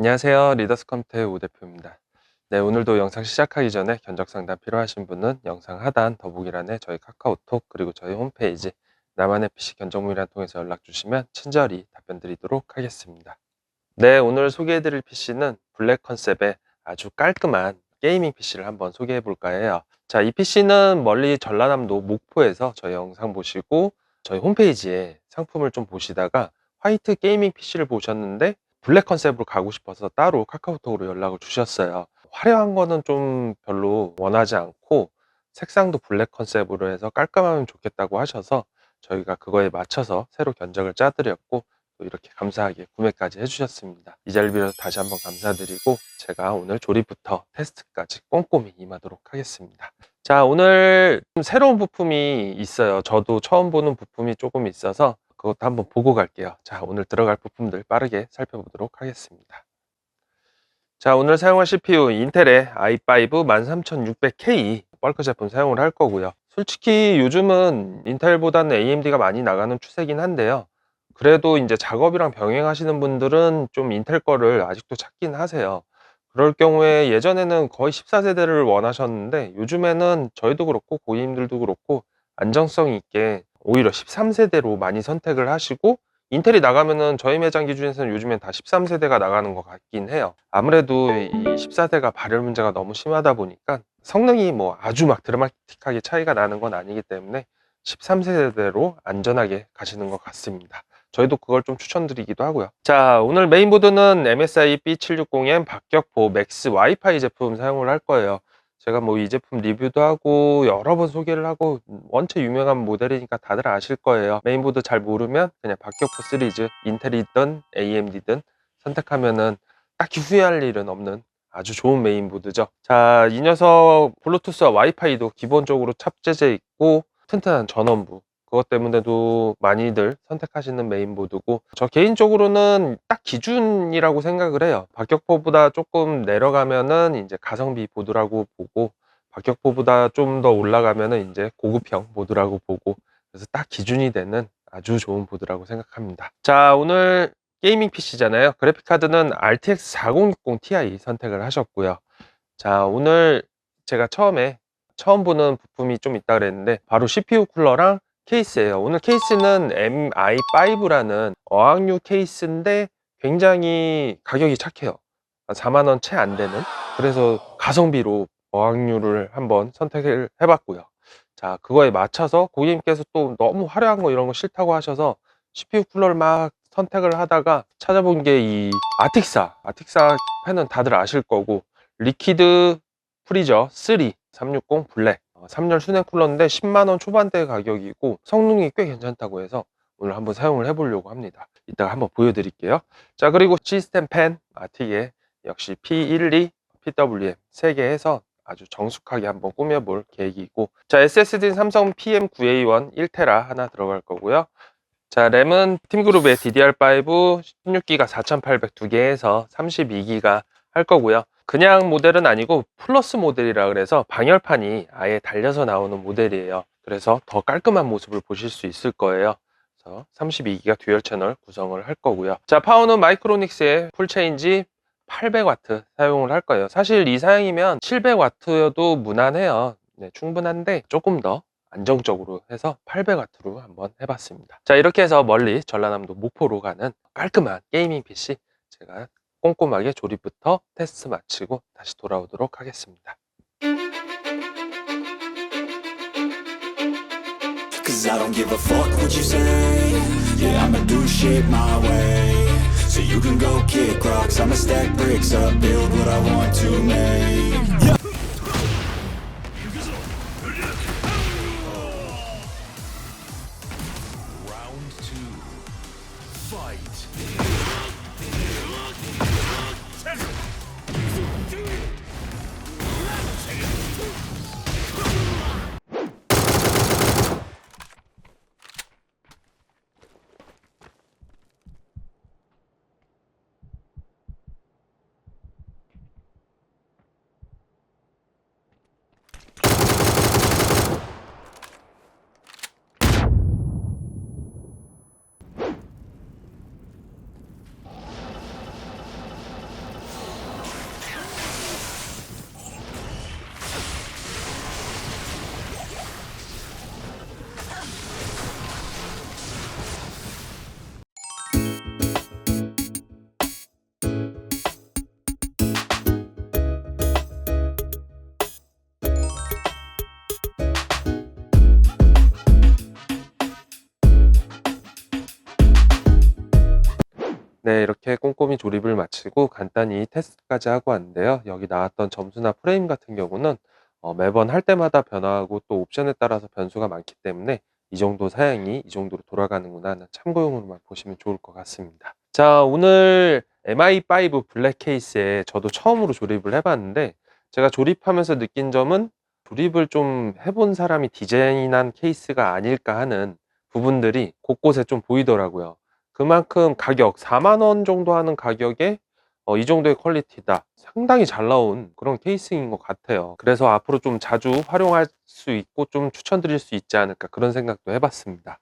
안녕하세요. 리더스 컴퓨터의 우 대표입니다. 네, 오늘도 영상 시작하기 전에 견적 상담 필요하신 분은 영상 하단 더보기란에 저희 카카오톡 그리고 저희 홈페이지 나만의 PC 견적문이란 통해서 연락 주시면 친절히 답변 드리도록 하겠습니다. 네, 오늘 소개해 드릴 PC는 블랙 컨셉의 아주 깔끔한 게이밍 PC를 한번 소개해 볼까 해요. 자, 이 PC는 멀리 전라남도 목포에서 저희 영상 보시고 저희 홈페이지에 상품을 좀 보시다가 화이트 게이밍 PC를 보셨는데 블랙 컨셉으로 가고 싶어서 따로 카카오톡으로 연락을 주셨어요. 화려한 거는 좀 별로 원하지 않고 색상도 블랙 컨셉으로 해서 깔끔하면 좋겠다고 하셔서 저희가 그거에 맞춰서 새로 견적을 짜드렸고 또 이렇게 감사하게 구매까지 해주셨습니다. 이 자리를 빌어서 다시 한번 감사드리고 제가 오늘 조립부터 테스트까지 꼼꼼히 임하도록 하겠습니다. 자, 오늘 좀 새로운 부품이 있어요. 저도 처음 보는 부품이 조금 있어서 그것도 한번 보고 갈게요. 자, 오늘 들어갈 부품들 빠르게 살펴보도록 하겠습니다. 자, 오늘 사용할 CPU 인텔의 i5 13600K 뻘크 제품 사용을 할 거고요. 솔직히 요즘은 인텔보다는 AMD가 많이 나가는 추세긴 한데요. 그래도 이제 작업이랑 병행하시는 분들은 좀 인텔 거를 아직도 찾긴 하세요. 그럴 경우에 예전에는 거의 14세대를 원하셨는데 요즘에는 저희도 그렇고 고객님들도 그렇고 안정성 있게 오히려 13세대로 많이 선택을 하시고 인텔이 나가면은 저희 매장 기준에서는 요즘엔 다 13세대가 나가는 것 같긴 해요. 아무래도 이 14세대가 발열 문제가 너무 심하다 보니까 성능이 뭐 아주 막 드라마틱하게 차이가 나는 건 아니기 때문에 13세대로 안전하게 가시는 것 같습니다. 저희도 그걸 좀 추천드리기도 하고요. 자, 오늘 메인보드는 MSI B760M 박격포 맥스 와이파이 제품 사용을 할 거예요. 제가 뭐 이 제품 리뷰도 하고 여러 번 소개를 하고 원체 유명한 모델이니까 다들 아실 거예요. 메인보드 잘 모르면 그냥 박격포 시리즈 인텔이든 AMD든 선택하면은 딱히 후회할 일은 없는 아주 좋은 메인보드죠. 자, 이 녀석 블루투스와 와이파이도 기본적으로 탑재돼 있고 튼튼한 전원부 그것 때문에도 많이들 선택하시는 메인보드고 저 개인적으로는 딱 기준이라고 생각을 해요. 박격포보다 조금 내려가면은 이제 가성비 보드라고 보고 박격포보다 좀 더 올라가면은 이제 고급형 보드라고 보고 그래서 딱 기준이 되는 아주 좋은 보드라고 생각합니다. 자 오늘 게이밍 PC잖아요. 그래픽카드는 RTX 4060 Ti 선택을 하셨고요. 자 오늘 제가 처음에 처음 보는 부품이 좀 있다 그랬는데 바로 CPU 쿨러랑 케이스예요. 오늘 케이스는 MI5라는 어학류 케이스인데 굉장히 가격이 착해요. 4만원 채 안 되는. 그래서 가성비로 어학류를 한번 선택을 해봤고요. 자, 그거에 맞춰서 고객님께서 또 너무 화려한 거 이런 거 싫다고 하셔서 CPU 쿨러를 막 선택을 하다가 찾아본 게 이 아틱사. 아틱사 팬은 다들 아실 거고 리퀴드 프리저 3 360 블랙 3열 수냉 쿨러인데 10만원 초반대 가격이고 성능이 꽤 괜찮다고 해서 오늘 한번 사용을 해보려고 합니다. 이따가 한번 보여드릴게요. 자 그리고 시스템 펜 아틱의 역시 P12, PWM 3개 해서 아주 정숙하게 한번 꾸며볼 계획이고 자 SSD는 삼성 PM9A1 1테라 하나 들어갈 거고요. 자 램은 팀그룹의 DDR5 16기가 4800 두 개에서 32기가 할 거고요. 그냥 모델은 아니고 플러스 모델이라 그래서 방열판이 아예 달려서 나오는 모델이에요. 그래서 더 깔끔한 모습을 보실 수 있을 거예요. 그래서 32기가 듀얼 채널 구성을 할 거고요. 자, 파워는 마이크로닉스의 풀체인지 800W 사용을 할 거예요. 사실 이 사양이면 700W여도 무난해요. 네, 충분한데 조금 더 안정적으로 해서 800W로 한번 해봤습니다. 자, 이렇게 해서 멀리 전라남도 목포로 가는 깔끔한 게이밍 PC 제가 꼼꼼하게 조립부터 테스트 마치고 다시 돌아오도록 하겠습니다. 네, 이렇게 꼼꼼히 조립을 마치고 간단히 테스트까지 하고 왔는데요. 여기 나왔던 점수나 프레임 같은 경우는 어, 매번 할 때마다 변화하고 또 옵션에 따라서 변수가 많기 때문에 이 정도 사양이 이 정도로 돌아가는구나 하는 참고용으로만 보시면 좋을 것 같습니다. 자, 오늘 MI5 블랙 케이스에 저도 처음으로 조립을 해봤는데 제가 조립하면서 느낀 점은 조립을 좀 해본 사람이 디자인한 케이스가 아닐까 하는 부분들이 곳곳에 좀 보이더라고요. 그만큼 가격 4만 원 정도 하는 가격에 어, 이 정도의 퀄리티다. 상당히 잘 나온 그런 케이스인 것 같아요. 그래서 앞으로 좀 자주 활용할 수 있고 좀 추천드릴 수 있지 않을까 그런 생각도 해봤습니다.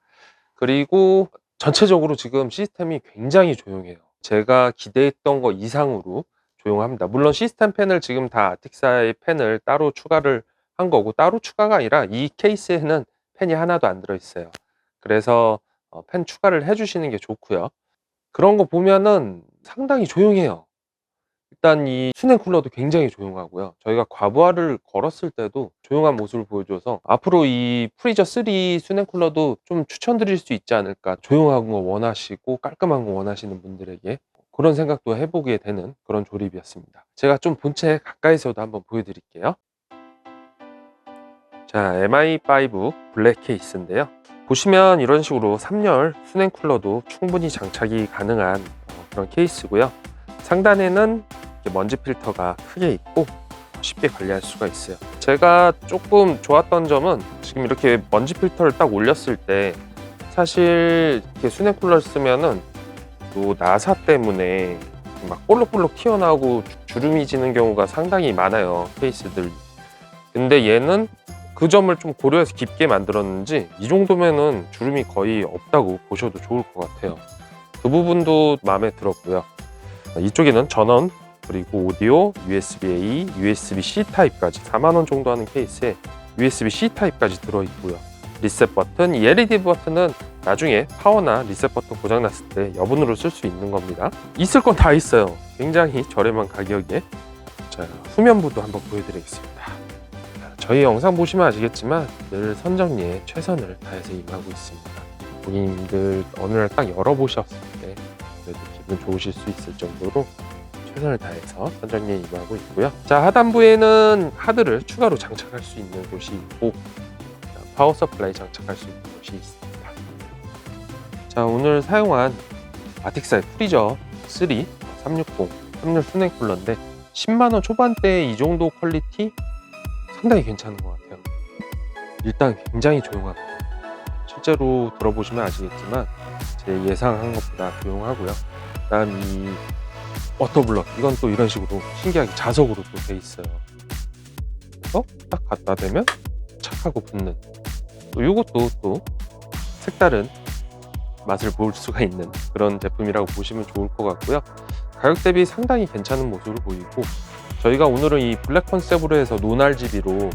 그리고 전체적으로 지금 시스템이 굉장히 조용해요. 제가 기대했던 거 이상으로 조용합니다. 물론 시스템 펜을 지금 다 아틱사의 펜을 따로 추가를 한 거고 따로 추가가 아니라 이 케이스에는 펜이 하나도 안 들어있어요. 그래서 어, 펜 추가를 해주시는 게 좋고요. 그런 거 보면은 상당히 조용해요. 일단 이 수냉 쿨러도 굉장히 조용하고요. 저희가 과부하를 걸었을 때도 조용한 모습을 보여줘서 앞으로 이 프리저 3 수냉 쿨러도 좀 추천드릴 수 있지 않을까. 조용한 거 원하시고 깔끔한 거 원하시는 분들에게 그런 생각도 해보게 되는 그런 조립이었습니다. 제가 좀 본체 가까이서도 한번 보여드릴게요. 자, MI5 블랙 케이스인데요. 보시면 이런 식으로 3열 수냉 쿨러도 충분히 장착이 가능한 어, 그런 케이스고요. 상단에는 먼지 필터가 크게 있고 쉽게 관리할 수가 있어요. 제가 조금 좋았던 점은 지금 이렇게 먼지 필터를 딱 올렸을 때 사실 이렇게 수냉 쿨러를 쓰면은 또 나사 때문에 막 볼록볼록 튀어나오고 주- 주름이 지는 경우가 상당히 많아요. 케이스들. 근데 얘는 그 점을 좀 고려해서 깊게 만들었는지 이 정도면은 주름이 거의 없다고 보셔도 좋을 것 같아요. 그 부분도 마음에 들었고요. 이쪽에는 전원 그리고 오디오, USB-A, USB-C 타입까지 4만 원 정도 하는 케이스에 USB-C 타입까지 들어 있고요. 리셋 버튼, 이 LED 버튼은 나중에 파워나 리셋 버튼 고장 났을 때 여분으로 쓸 수 있는 겁니다. 있을 건 다 있어요. 굉장히 저렴한 가격에. 자, 후면부도 한번 보여드리겠습니다. 자, 저희 영상 보시면 아시겠지만 늘 선정리에 최선을 다해서 임하고 있습니다. 고객님들 어느 날 딱 열어보셨을 때 그래도 기분 좋으실 수 있을 정도로 최선을 다해서 선정리에 임하고 있고요. 자 하단부에는 하드를 추가로 장착할 수 있는 곳이 있고 자, 파워 서플라이 장착할 수 있는 곳이 있습니다. 자 오늘 사용한 아틱사의 프리저 3 360 3열 수냉 쿨러인데 10만 원 초반대의 이 정도 퀄리티 상당히 괜찮은 것 같아요. 일단 굉장히 조용합니다. 실제로 들어보시면 아시겠지만 제 예상한 것보다 조용하고요. 그다음 이 워터블럭 이건 또 이런 식으로 신기하게 자석으로 또 돼 있어요. 그래서 딱 갖다 대면 착 하고 붙는. 또 이것도 또 색다른 맛을 볼 수가 있는 그런 제품이라고 보시면 좋을 것 같고요. 가격 대비 상당히 괜찮은 모습을 보이고 저희가 오늘은 이 블랙 컨셉으로 해서 노날지비로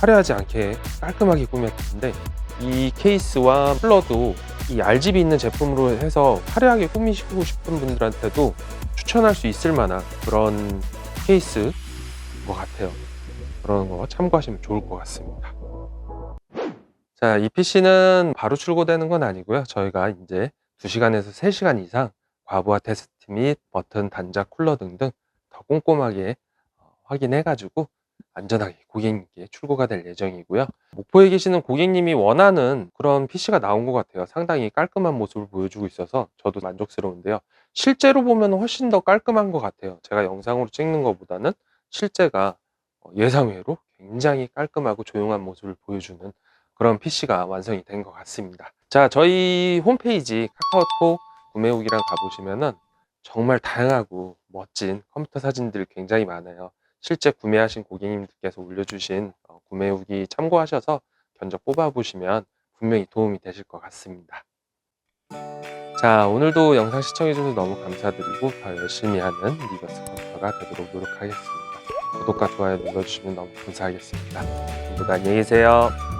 화려하지 않게 깔끔하게 꾸몄는데 이 케이스와 쿨러도 이 RGB 있는 제품으로 해서 화려하게 꾸미시고 싶은 분들한테도 추천할 수 있을 만한 그런 케이스인 것 같아요. 그런 거 참고하시면 좋을 것 같습니다. 자, 이 PC는 바로 출고되는 건 아니고요. 저희가 이제 2시간에서 3시간 이상 과부하 테스트 및 버튼, 단자, 쿨러 등등 더 꼼꼼하게 어, 확인해가지고 안전하게 고객님께 출고가 될 예정이고요. 목포에 계시는 고객님이 원하는 그런 PC가 나온 것 같아요. 상당히 깔끔한 모습을 보여주고 있어서 저도 만족스러운데요. 실제로 보면 훨씬 더 깔끔한 것 같아요. 제가 영상으로 찍는 것보다는 실제가 어, 예상외로 굉장히 깔끔하고 조용한 모습을 보여주는 그런 PC가 완성이 된 것 같습니다. 자, 저희 홈페이지 카카오톡 구매 후기랑 가보시면은 정말 다양하고 멋진 컴퓨터 사진들이 굉장히 많아요. 실제 구매하신 고객님들께서 올려주신 어, 구매 후기 참고하셔서 견적 뽑아보시면 분명히 도움이 되실 것 같습니다. 자, 오늘도 영상 시청해주셔서 너무 감사드리고 더 열심히 하는 리버스 컴퓨터가 되도록 노력하겠습니다. 구독과 좋아요 눌러주시면 너무 감사하겠습니다. 모두 안녕히 계세요.